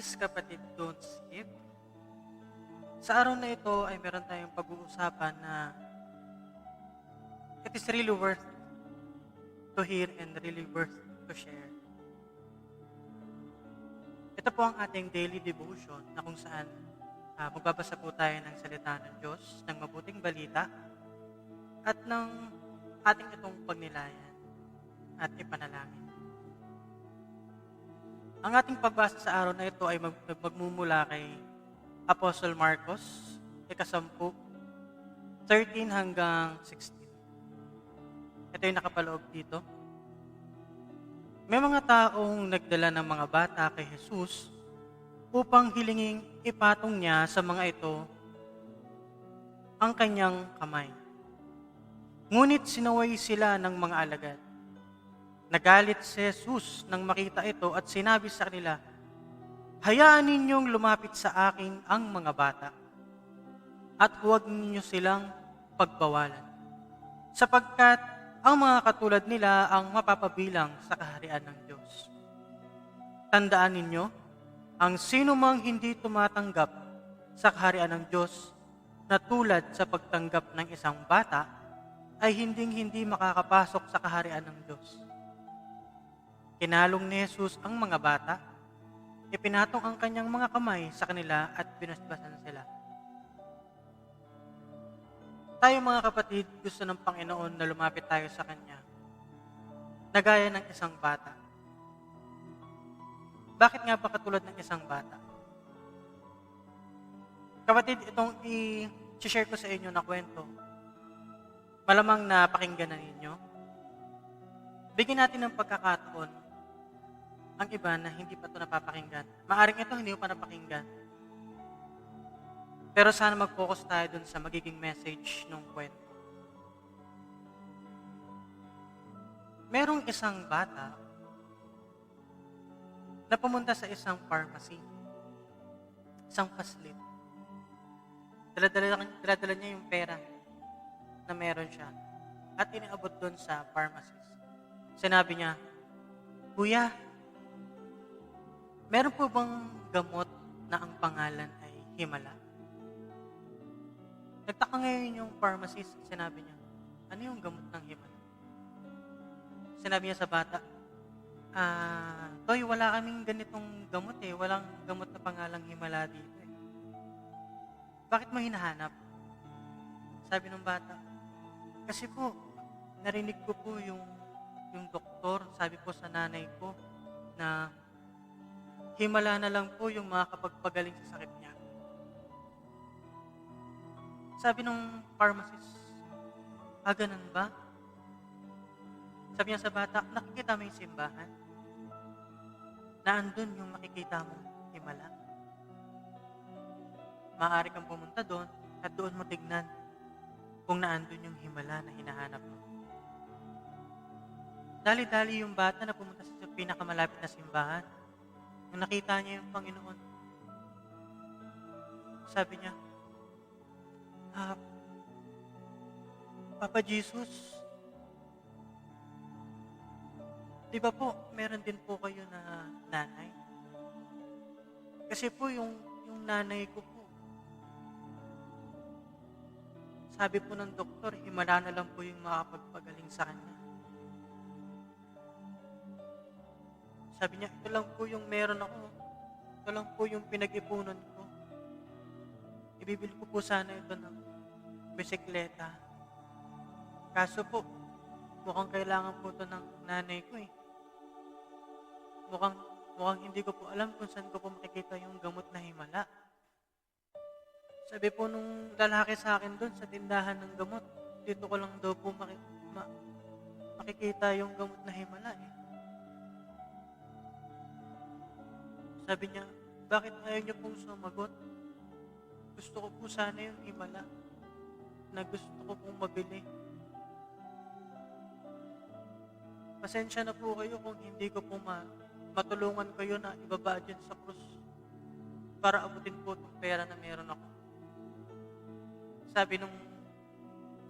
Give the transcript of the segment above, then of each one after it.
Please, kapatid, don't skip. Sa araw na ito ay meron tayong pag-uusapan na it is really worth to hear and really worth to share. Ito po ang ating daily devotion na kung saan ah, magbabasa po tayo ng salita ng Diyos, ng mabuting balita, at ng ating itong pagnilayan at ipanalangin. Ang ating pagbasa sa araw na ito ay mag- magmumula kay Apostle Marcos, ikasampu, 13 hanggang 16. Ito yung nakapaloob dito. May mga taong nagdala ng mga bata kay Jesus upang hilinging ipatong niya sa mga ito ang kanyang kamay. Ngunit sinaway sila ng mga alagad. Nagalit si Jesus nang makita ito at sinabi sa kanila, Hayaan ninyong lumapit sa akin ang mga bata at huwag ninyo silang pagbawalan. Sapagkat ang mga katulad nila ang mapapabilang sa kaharian ng Diyos. Tandaan ninyo, ang sino mang hindi tumatanggap sa kaharian ng Diyos na tulad sa pagtanggap ng isang bata ay hinding-hindi makakapasok sa kaharian ng Diyos. Kinalong ni Jesus ang mga bata, ipinatong ang kanyang mga kamay sa kanila at binasbasan sila. Tayo mga kapatid, gusto ng Panginoon na lumapit tayo sa Kanya, na gaya ng isang bata. Bakit nga ba katulad ng isang bata? Kapatid, itong i-share ko sa inyo na kwento, malamang na pakinggan na ninyo. Bigyan natin ng pagkakataon ang iba na hindi pa ito napapakinggan. Maaring ito hindi mo pa napakinggan. Pero sana mag-focus tayo dun sa magiging message ng kwento. Merong isang bata na pumunta sa isang pharmacy, isang paslit. Daladala, daladala niya yung pera na meron siya at iniabot doon sa pharmacist. Sinabi niya, Kuya, meron po bang gamot na ang pangalan ay Himala? Nagtaka ngayon yung pharmacist, sinabi niya, ano yung gamot ng Himala? Sinabi niya sa bata, ah, Toy, wala kaming ganitong gamot eh. Walang gamot na pangalang Himala dito eh. Bakit mo hinahanap? Sabi ng bata, kasi po, narinig ko po yung, yung doktor, sabi po sa nanay ko, na himala na lang po yung makakapagpagaling sa sakit niya. Sabi nung pharmacist, ah, ganun ba? Sabi niya sa bata, nakikita mo yung simbahan? Na andun yung makikita mong himala. Maaari kang pumunta doon at doon mo tignan kung naandun yung himala na hinahanap mo. Dali-dali yung bata na pumunta sa pinakamalapit na simbahan. Nung nakita niya yung Panginoon, sabi niya, ah, Papa Jesus, di ba po, meron din po kayo na nanay? Kasi po yung, yung nanay ko po, sabi po ng doktor, himala na lang po yung makapagpagaling sa kanya. Sabi niya, ito lang po yung meron ako. Ito lang po yung pinag-ipunan ko. Ibibili ko po sana ito ng bisikleta. Kaso po, mukhang kailangan po ito ng nanay ko eh. Mukhang, mukhang hindi ko po alam kung saan ko po makikita yung gamot na himala. Sabi po nung lalaki sa akin doon sa tindahan ng gamot, dito ko lang daw po maki, ma, makikita yung gamot na himala eh. Sabi niya, bakit ayaw niyo pong sumagot? Gusto ko po sana yung himala na gusto ko pong mabili. Pasensya na po kayo kung hindi ko po ma matulungan kayo na ibaba dyan sa krus para abutin po itong pera na meron ako. Sabi nung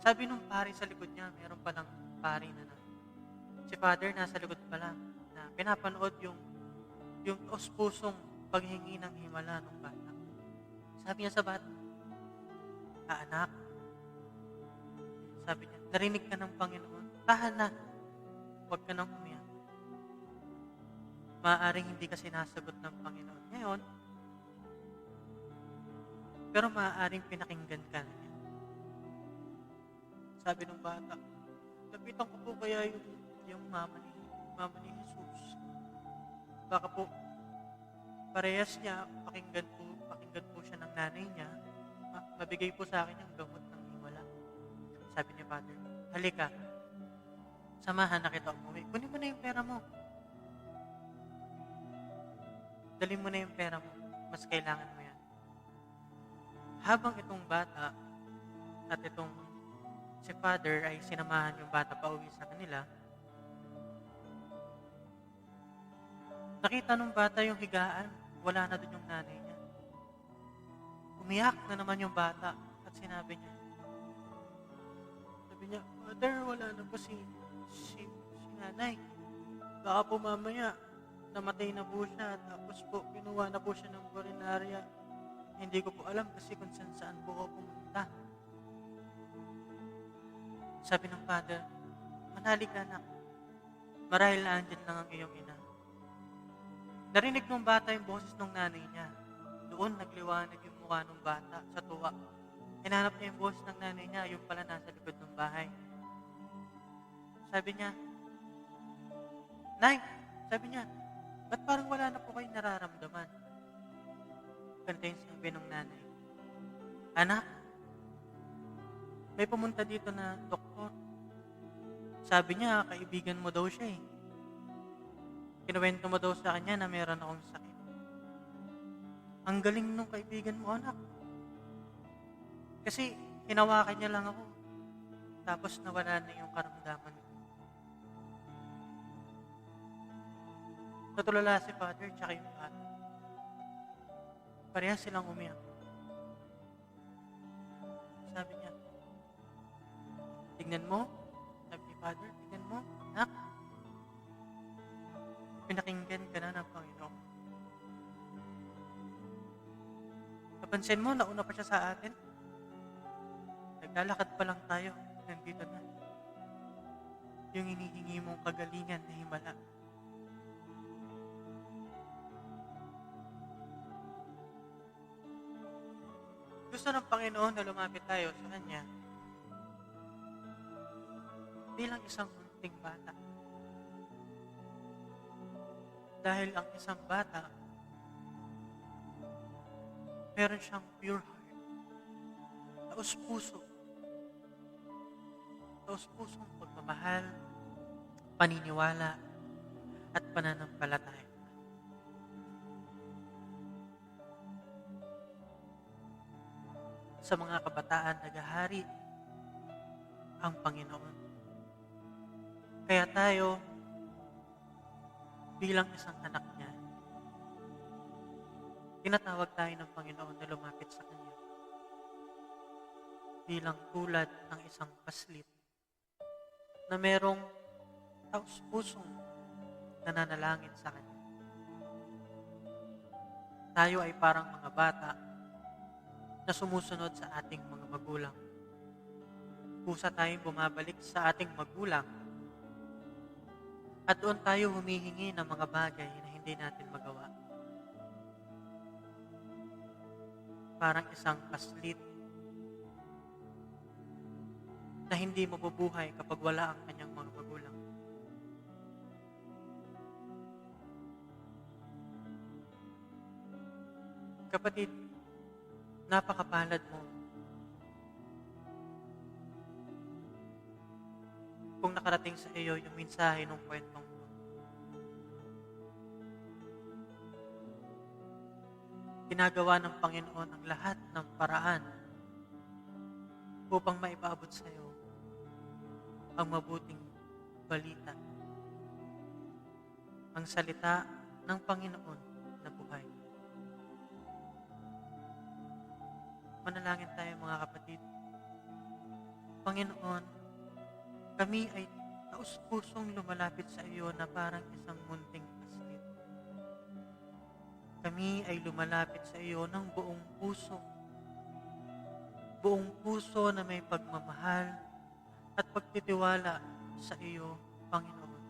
sabi nung pari sa likod niya, meron palang pari na, na si father nasa likod pala na pinapanood yung yung taos pusong paghingi ng himala ng bata. Sabi niya sa bata, ah, anak, sabi niya, narinig ka ng Panginoon, tahan na, huwag ka nang umiyak. Maaaring hindi ka sinasagot ng Panginoon. Ngayon, pero maaaring pinakinggan ka na niya. Sabi ng bata, lapitan ko po kaya yung, yung mama ni, mama ni Jesus. Baka po, parehas niya, pakinggan po, pakinggan po siya ng nanay niya, ma- mabigay po sa akin yung gamot ng himala. Sabi ni Father, halika, samahan na kita umuwi. Kunin mo na yung pera mo. Dali mo na yung pera mo. Mas kailangan mo yan. Habang itong bata at itong si Father ay sinamahan yung bata pa uwi sa kanila, nakita nung bata yung higaan. Wala na dun yung nanay niya. Umiyak na naman yung bata at sinabi niya, sabi niya, Father, wala na po si, si, si nanay. Baka po mamaya, namatay na po siya. Tapos po, kinuha na po siya ng korinarya. Hindi ko po alam kasi kung saan saan po ako pumunta. Sabi ng father, manali ka anak. Marahil na andyan lang ang iyong ina. Narinig ng bata yung boses ng nanay niya. Doon nagliwanag yung mukha ng bata sa tuwa. Hinanap niya yung boses ng nanay niya, yung pala nasa likod ng bahay. Sabi niya, Nay, sabi niya, ba't parang wala na po kayo nararamdaman? Ganito yung sabi ng nanay. Anak, may pumunta dito na doktor. Sabi niya, kaibigan mo daw siya eh. Kinuwento mo daw sa kanya na meron akong sakit. Ang galing nung kaibigan mo, anak. Kasi hinawakan niya lang ako. Tapos nawala na yung karamdaman ko. Natulala si Father tsaka yung bata. Pareha silang umiyak. Sabi niya, tignan mo, sabi ni Father, tignan mo, anak, pinakinggan ka na ng Panginoon. Napansin mo, nauna pa siya sa atin. Naglalakad pa lang tayo, nandito na. Yung hinihingi mong kagalingan na himala. Gusto ng Panginoon na lumapit tayo sa Kanya bilang isang munting bata. Dahil ang isang bata, meron siyang pure heart. Taos puso. Taos pusong pagmamahal, paniniwala, at pananampalataya. Sa mga kabataan naghahari ang Panginoon. Kaya tayo, bilang isang anak niya, tinatawag tayo ng Panginoon na lumapit sa Kanya. Bilang tulad ng isang paslit na merong taos pusong nananalangin sa Kanya. Tayo ay parang mga bata na sumusunod sa ating mga magulang. Kusa tayong bumabalik sa ating magulang at doon tayo humihingi ng mga bagay na hindi natin magawa. Parang isang paslit na hindi mabubuhay kapag wala ang kanyang mga magulang. Kapatid, napakapalad mo kung nakarating sa iyo yung mensahe ng kwentong to. Ginagawa ng Panginoon ang lahat ng paraan upang maipaabot sa iyo ang mabuting balita. Ang salita ng Panginoon na buhay. Manalangin tayo mga kapatid. Panginoon, kami ay taus-pusong lumalapit sa iyo na parang isang munting paslit. Kami ay lumalapit sa iyo ng buong puso. Buong puso na may pagmamahal at pagtitiwala sa iyo, Panginoon.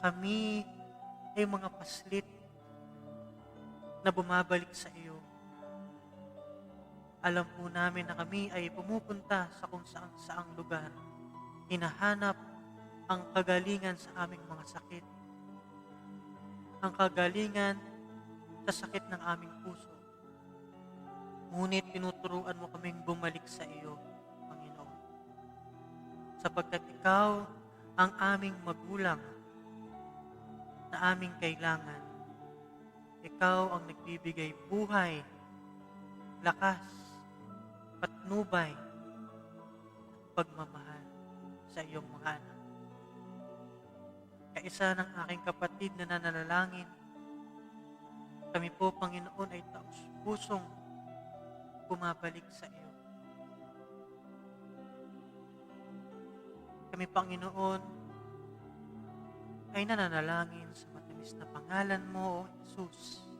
Kami ay mga paslit na bumabalik sa iyo. Alam po namin na kami ay pumupunta sa kung saan saang lugar. Hinahanap ang kagalingan sa aming mga sakit. Ang kagalingan sa sakit ng aming puso. Ngunit tinuturuan mo kaming bumalik sa iyo, Panginoon. Sapagkat ikaw ang aming magulang na aming kailangan. Ikaw ang nagbibigay buhay, lakas, patnubay, at pagmamahal sa iyong mga anak. Kaisa ng aking kapatid na nananalangin, kami po, Panginoon, ay taos pusong bumabalik sa iyo. Kami, Panginoon, ay nananalangin sa matamis na pangalan mo, O Jesus.